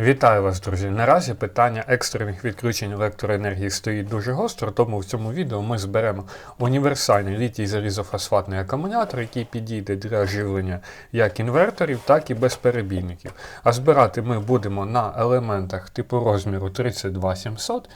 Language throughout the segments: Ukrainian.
Вітаю вас, друзі! Наразі питання екстрених відключень електроенергії стоїть дуже гостро, тому в цьому відео ми зберемо універсальний літій залізофосфатний акумулятор, який підійде для живлення як інверторів, так і безперебійників. А збирати ми будемо на елементах типу розміру 32700.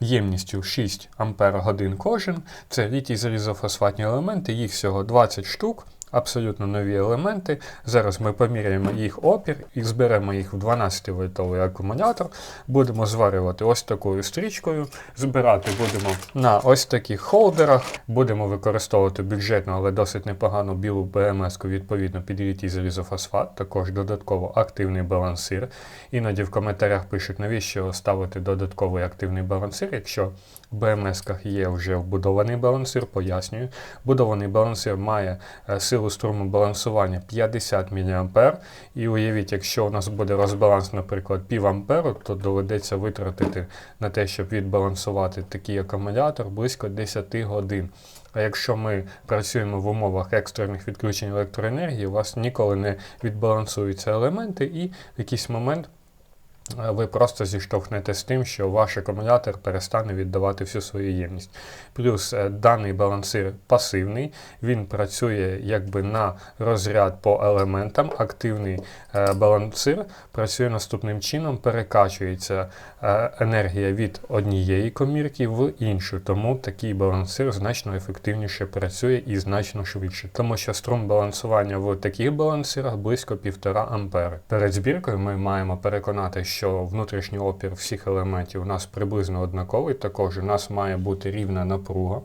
Ємністю 6 Ампер годин кожен. Це літій залізофосфатні елементи, їх всього 20 штук абсолютно нові елементи. Зараз ми поміряємо їх опір і зберемо їх в 12 вольтовий акумулятор. Будемо зварювати ось такою стрічкою. Збирати будемо на ось таких холдерах. Будемо використовувати бюджетну, але досить непогану білу БМС, відповідно під літій залізофосфат, також додатково активний балансир. Іноді в коментарях пишуть, навіщо ставити додатковий активний балансир, якщо в БМС-ках є вже вбудований балансир, пояснюю. Вбудований балансир має е, силу струму балансування 50 мА. І уявіть, якщо у нас буде розбаланс, наприклад, пів амперу, то доведеться витратити на те, щоб відбалансувати такий акумулятор близько 10 годин. А якщо ми працюємо в умовах екстрених відключень електроенергії, у вас ніколи не відбалансуються елементи, і в якийсь момент ви просто зіштовхнете з тим, що ваш акумулятор перестане віддавати всю свою ємність. Плюс е, даний балансир пасивний, він працює якби на розряд по елементам. Активний е, балансир працює наступним чином, перекачується енергія від однієї комірки в іншу. Тому такий балансир значно ефективніше працює і значно швидше. Тому що струм балансування в таких балансирах близько 1,5 А. Перед збіркою ми маємо переконати, що внутрішній опір всіх елементів у нас приблизно однаковий. Також у нас має бути рівна напруга.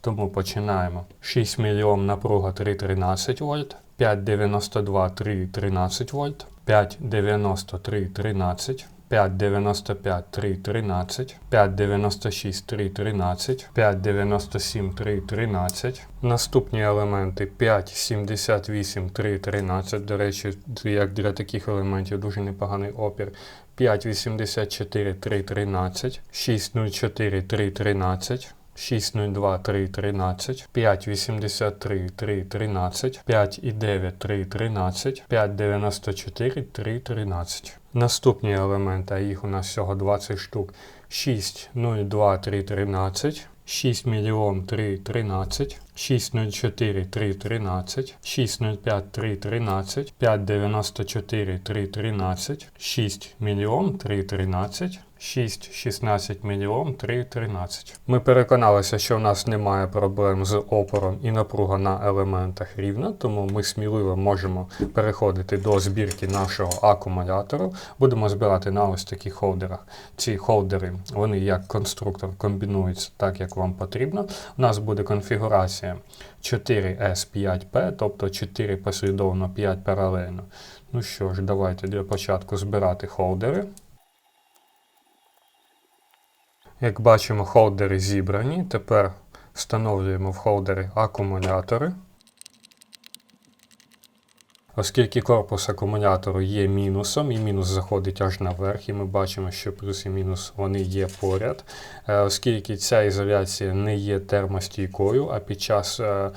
Тому починаємо. 6 мільйон напруга 3,13 вольт, 5,92 3,13 вольт, 5,93 13 5,95 3,13, 5,96 3,13, 5,97 3,13. Наступні елементи 5,78 3,13. До речі, як для таких елементів дуже непоганий опір. 5,84 3,13, 6,04 3,13. 602 313, 583 313, 5,9 313, 594 313. Наступні елементи, а їх у нас всього 20 штук. 602 313, 6 мільйон 3 13, 604 3 13, 605 3 13, 594 3 13, 6 мільйон 3 13, 6, 16 мільйон 3, 13. Ми переконалися, що в нас немає проблем з опором і напруга на елементах рівна, тому ми сміливо можемо переходити до збірки нашого акумулятору. Будемо збирати на ось таких холдерах. Ці холдери, вони як конструктор комбінуються так, як вам потрібно. У нас буде конфігурація 4S5P, тобто 4 послідовно 5 паралельно. Ну що ж, давайте для початку збирати холдери. Як бачимо, холдери зібрані. Тепер встановлюємо в холдери акумулятори. Оскільки корпус акумулятору є мінусом, і мінус заходить аж наверх, і ми бачимо, що плюс і мінус вони є поряд. Е, оскільки ця ізоляція не є термостійкою, а під час е,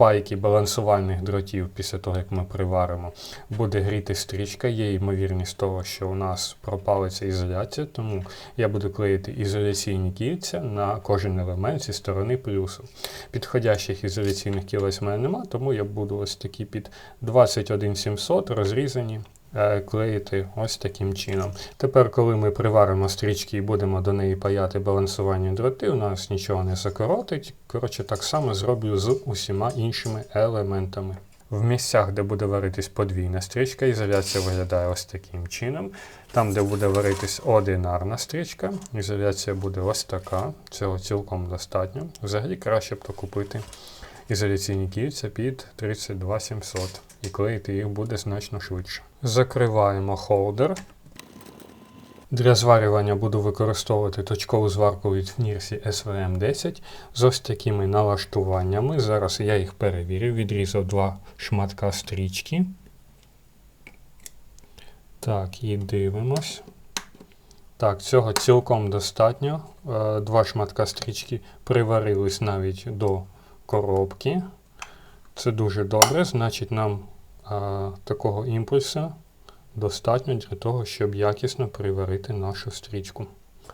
пайки балансувальних дротів після того, як ми приваримо, буде гріти стрічка. Є ймовірність того, що у нас пропалиться ізоляція, тому я буду клеїти ізоляційні кільця на кожен елемент зі сторони плюсу. Підходящих ізоляційних кілець в мене немає, тому я буду ось такі під 21700 розрізані. Е, клеїти ось таким чином. Тепер, коли ми приваримо стрічки і будемо до неї паяти балансування дроти, у нас нічого не закоротить. Коротше, так само зроблю з усіма іншими елементами. В місцях, де буде варитись подвійна стрічка, ізоляція виглядає ось таким чином. Там, де буде варитись одинарна стрічка, ізоляція буде ось така. Цього цілком достатньо. Взагалі краще б то купити ізоляційні кільця під 32700 і клеїти їх буде значно швидше. Закриваємо холдер. Для зварювання буду використовувати точкову зварку від Фнірсі SVM10 з ось такими налаштуваннями. Зараз я їх перевірю, відрізав два шматка стрічки. Так, і дивимось. Так, цього цілком достатньо. Е, два шматка стрічки приварились навіть до коробки. Це дуже добре. Значить, нам а, такого імпульсу достатньо для того, щоб якісно приварити нашу стрічку.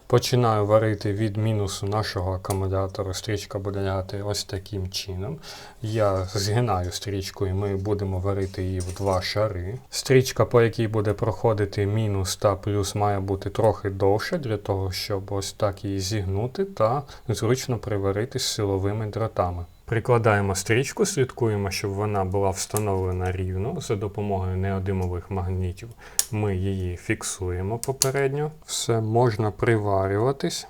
Починаю варити від мінусу нашого акумулятора. Стрічка буде лягати ось таким чином. Я згинаю стрічку і ми будемо варити її в два шари. Стрічка, по якій буде проходити мінус та плюс, має бути трохи довше для того, щоб ось так її зігнути та зручно приварити з силовими дротами. Прикладаємо стрічку, слідкуємо, щоб вона була встановлена рівно за допомогою неодимових магнітів. Ми її фіксуємо попередньо. Все можна приварюватись.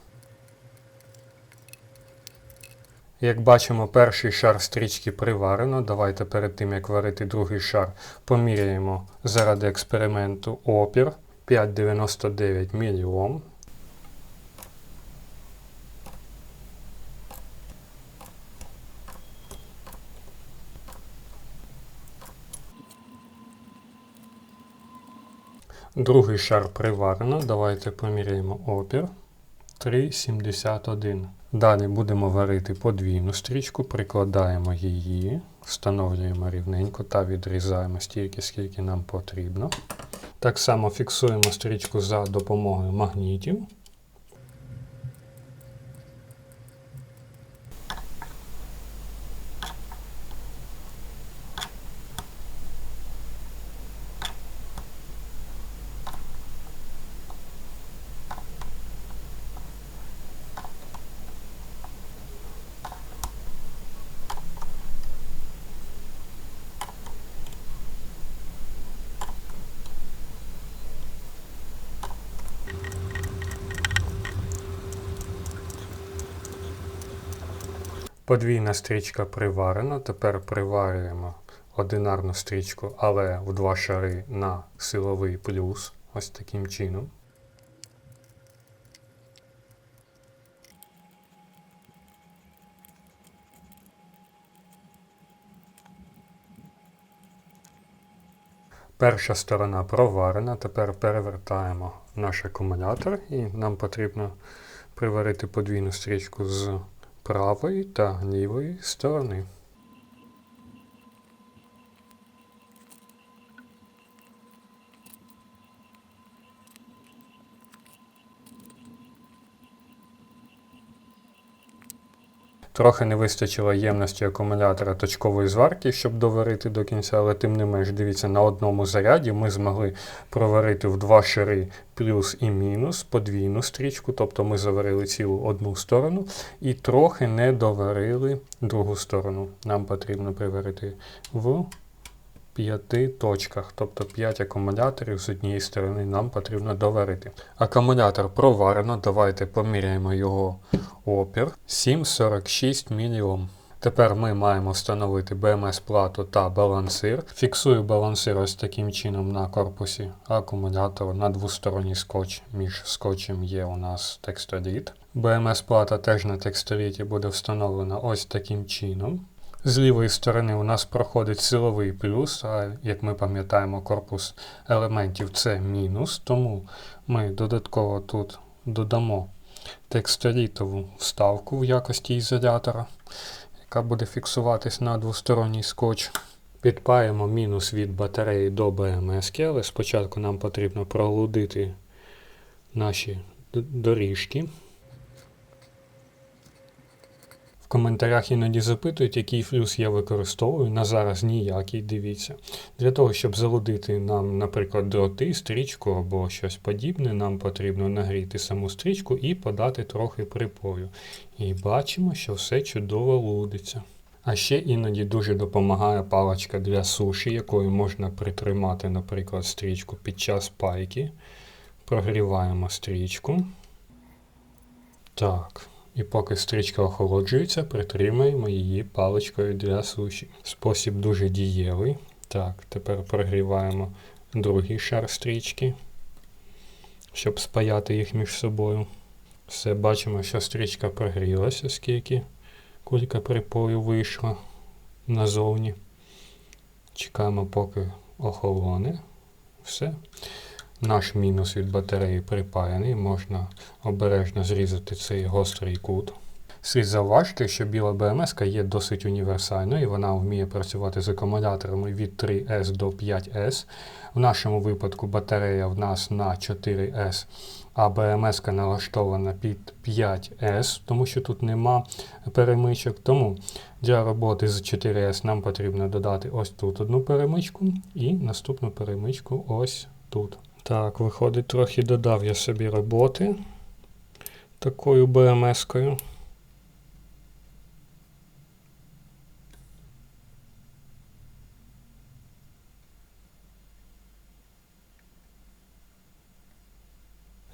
Як бачимо, перший шар стрічки приварено. Давайте перед тим, як варити другий шар, поміряємо заради експерименту опір 5,99 мільйом. Другий шар приварено. Давайте поміряємо опір 3,71. Далі будемо варити подвійну стрічку, прикладаємо її, встановлюємо рівненько та відрізаємо стільки, скільки нам потрібно. Так само фіксуємо стрічку за допомогою магнітів. Подвійна стрічка приварена. Тепер приварюємо одинарну стрічку, але в два шари на силовий плюс. Ось таким чином. Перша сторона проварена. Тепер перевертаємо наш акумулятор і нам потрібно приварити подвійну стрічку з правої та лівої сторони. Трохи не вистачило ємності акумулятора точкової зварки, щоб доварити до кінця, але тим не менш, дивіться, на одному заряді ми змогли проварити в два шари плюс і мінус подвійну стрічку, тобто ми заварили цілу одну сторону і трохи не доварили другу сторону. Нам потрібно приварити в п'яти точках, тобто 5 акумуляторів з однієї сторони нам потрібно доварити. Акумулятор проварено, давайте поміряємо його опір 7,46 мільйом. Тепер ми маємо встановити BMS-плату та балансир. Фіксую балансир ось таким чином на корпусі акумулятора на двосторонній скотч. Між скотчем є у нас текстоліт. BMS-плата теж на текстоліті буде встановлена ось таким чином. З лівої сторони у нас проходить силовий плюс, а як ми пам'ятаємо, корпус елементів це мінус, тому ми додатково тут додамо текстолітову вставку в якості ізолятора, яка буде фіксуватись на двосторонній скотч. Підпаємо мінус від батареї до БМС, але спочатку нам потрібно пролудити наші доріжки. В коментарях іноді запитують, який флюс я використовую. На зараз ніякий, дивіться. Для того, щоб залудити нам, наприклад, дроти, стрічку або щось подібне, нам потрібно нагріти саму стрічку і подати трохи припою. І бачимо, що все чудово лудиться. А ще іноді дуже допомагає паличка для суші, якою можна притримати, наприклад, стрічку під час пайки. Прогріваємо стрічку. Так. І поки стрічка охолоджується, притримаємо її паличкою для суші. Спосіб дуже дієвий. Так, тепер прогріваємо другий шар стрічки, щоб спаяти їх між собою. Все, бачимо, що стрічка прогрілася, оскільки кулька припою вийшла назовні. Чекаємо, поки охолоне. Все. Наш мінус від батареї припаяний, можна обережно зрізати цей гострий кут. Слід зауважити, що біла БМС є досить універсальною, і вона вміє працювати з акумуляторами від 3S до 5S. В нашому випадку батарея в нас на 4S, а БМС налаштована під 5S, тому що тут нема перемичок. Тому для роботи з 4S нам потрібно додати ось тут одну перемичку і наступну перемичку ось тут. Так, виходить, трохи додав я собі роботи такою БМС-кою.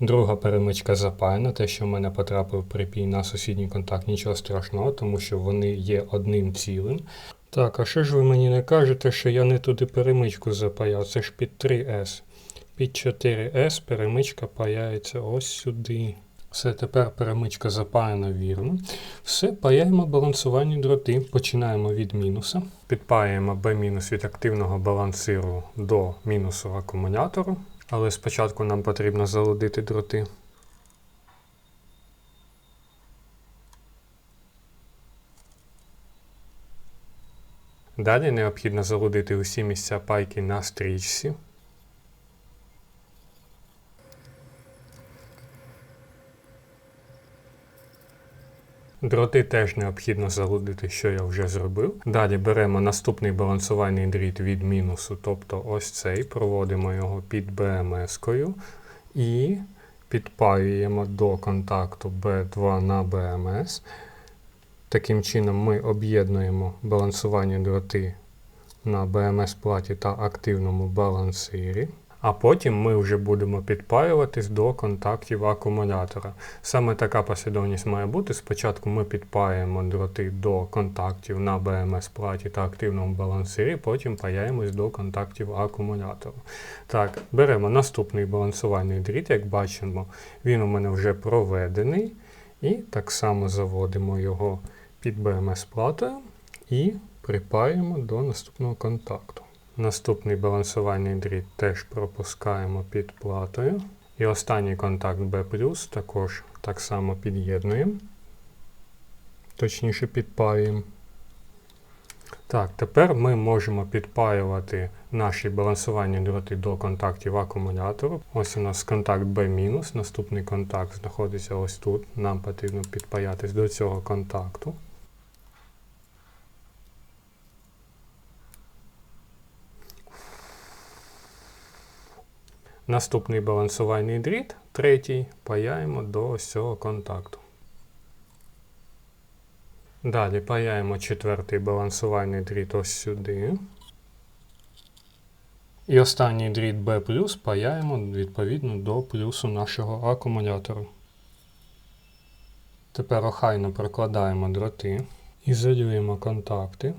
Друга перемичка запаяна, те, що в мене потрапив припій на сусідній контакт, нічого страшного, тому що вони є одним цілим. Так, а що ж ви мені не кажете, що я не туди перемичку запаяв? Це ж під 3С. Під 4С перемичка паяється ось сюди. Все, тепер перемичка запаяна вірно. Все, паяємо балансувальні дроти. Починаємо від мінуса. Підпаємо B- від активного балансиру до мінусу акумулятору. Але спочатку нам потрібно залудити дроти. Далі необхідно залудити усі місця пайки на стрічці. Дроти теж необхідно залудити, що я вже зробив. Далі беремо наступний балансувальний дріт від мінусу, тобто ось цей, проводимо його під BMS-кою і підпаюємо до контакту B2 на BMS. Таким чином ми об'єднуємо балансування дроти на BMS-платі та активному балансирі. А потім ми вже будемо підпаюватись до контактів акумулятора. Саме така послідовність має бути. Спочатку ми підпаємо дроти до контактів на BMS-платі та активному балансирі, потім паяємось до контактів акумулятора. Так, беремо наступний балансувальний дріт, як бачимо, він у мене вже проведений. І так само заводимо його під BMS-платою і припаємо до наступного контакту. Наступний балансувальний дріт теж пропускаємо під платою. І останній контакт B також так само під'єднуємо, точніше підпаюємо. Так, тепер ми можемо підпаювати наші балансувальні дроти до контактів акумулятору. Ось у нас контакт B-, наступний контакт знаходиться ось тут. Нам потрібно підпаятись до цього контакту. Наступний балансувальний дріт, третій, паяємо до ось цього контакту. Далі паяємо четвертий балансувальний дріт ось сюди. І останній дріт B паяємо відповідно до плюсу нашого акумулятора. Тепер охайно прокладаємо дроти, ізолюємо контакти.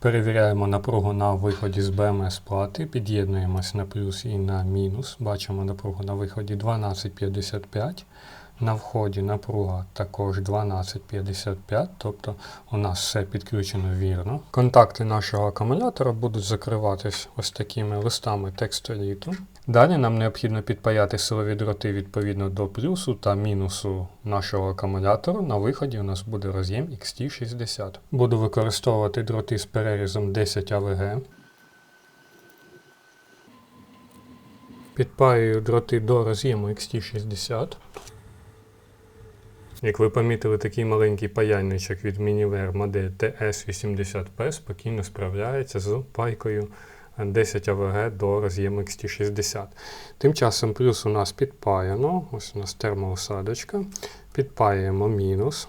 Перевіряємо напругу на виході з БМС плати, під'єднуємось на плюс і на мінус. Бачимо напругу на виході 12,55. На вході напруга також 12,55, тобто у нас все підключено вірно. Контакти нашого акумулятора будуть закриватись ось такими листами текстоліту. Далі нам необхідно підпаяти силові дроти відповідно до плюсу та мінусу нашого акумулятора. На виході у нас буде роз'єм XT60. Буду використовувати дроти з перерізом 10 АВГ. Підпаюю дроти до роз'єму XT60. Як ви помітили, такий маленький паяльничок від Miniver модель TS80P спокійно справляється з пайкою 10 АВГ до роз'єму XT60. Тим часом плюс у нас підпаяно, ось у нас термоусадочка. Підпаємо мінус.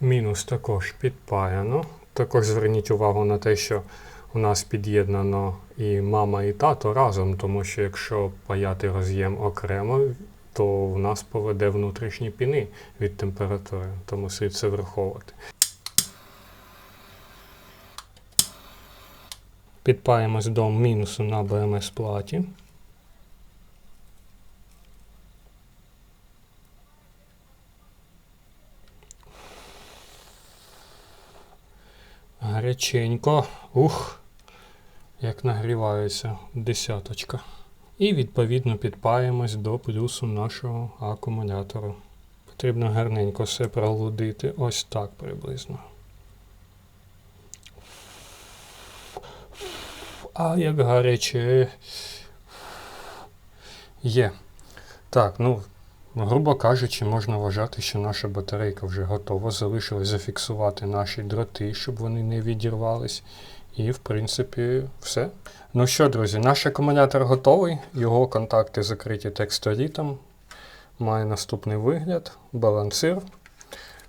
Мінус також підпаяно. Також зверніть увагу на те, що у нас під'єднано і мама, і тато разом, тому що якщо паяти роз'єм окремо, то у нас поведе внутрішні піни від температури, тому слід це враховувати. Підпаємось до мінусу на БМС платі. Гаряченько. Ух. як нагрівається десяточка. І відповідно підпаємось до плюсу нашого акумулятора. Потрібно гарненько все пролудити ось так приблизно. А як гаряче. Є. Так, ну, грубо кажучи, можна вважати, що наша батарейка вже готова. Залишилось зафіксувати наші дроти, щоб вони не відірвались. І, в принципі, все. Ну що, друзі, наш акумулятор готовий. Його контакти закриті текстолітом. Має наступний вигляд: балансир.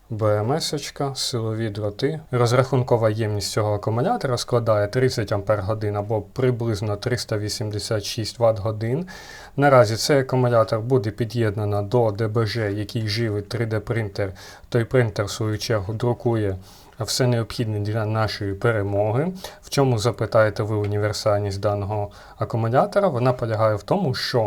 БМС, силові дроти. Розрахункова ємність цього акумулятора складає 30 Ах або приблизно 386 Вт годин. Наразі цей акумулятор буде під'єднано до ДБЖ, який живить 3D-принтер. Той принтер, в свою чергу, друкує все необхідне для нашої перемоги. В чому запитаєте ви універсальність даного акумулятора? Вона полягає в тому, що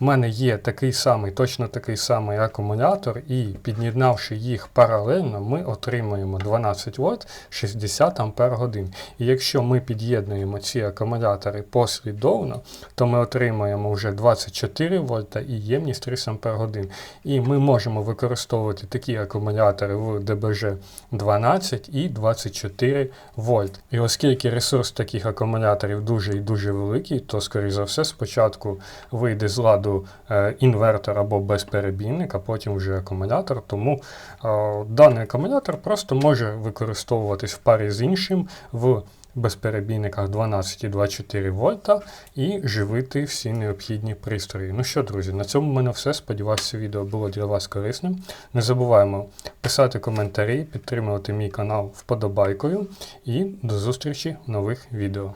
в мене є такий самий, точно такий самий акумулятор, і під'єднавши їх паралельно, ми отримуємо 12 вольт 60 ампер годин. І якщо ми під'єднуємо ці акумулятори послідовно, то ми отримуємо вже 24 вольта і ємність 30 ампер годин. І ми можемо використовувати такі акумулятори в ДБЖ 12 і 24 вольт. І оскільки ресурс таких акумуляторів дуже і дуже великий, то, скоріш за все, спочатку вийде з ладу е, інвертор або безперебійник, а потім вже акумулятор. Тому е, даний акумулятор просто може використовуватись в парі з іншим в безперебійниках 12 і 24 вольта і живити всі необхідні пристрої. Ну що, друзі, на цьому в мене все. Сподіваюся, відео було для вас корисним. Не забуваємо писати коментарі, підтримувати мій канал вподобайкою і до зустрічі в нових відео.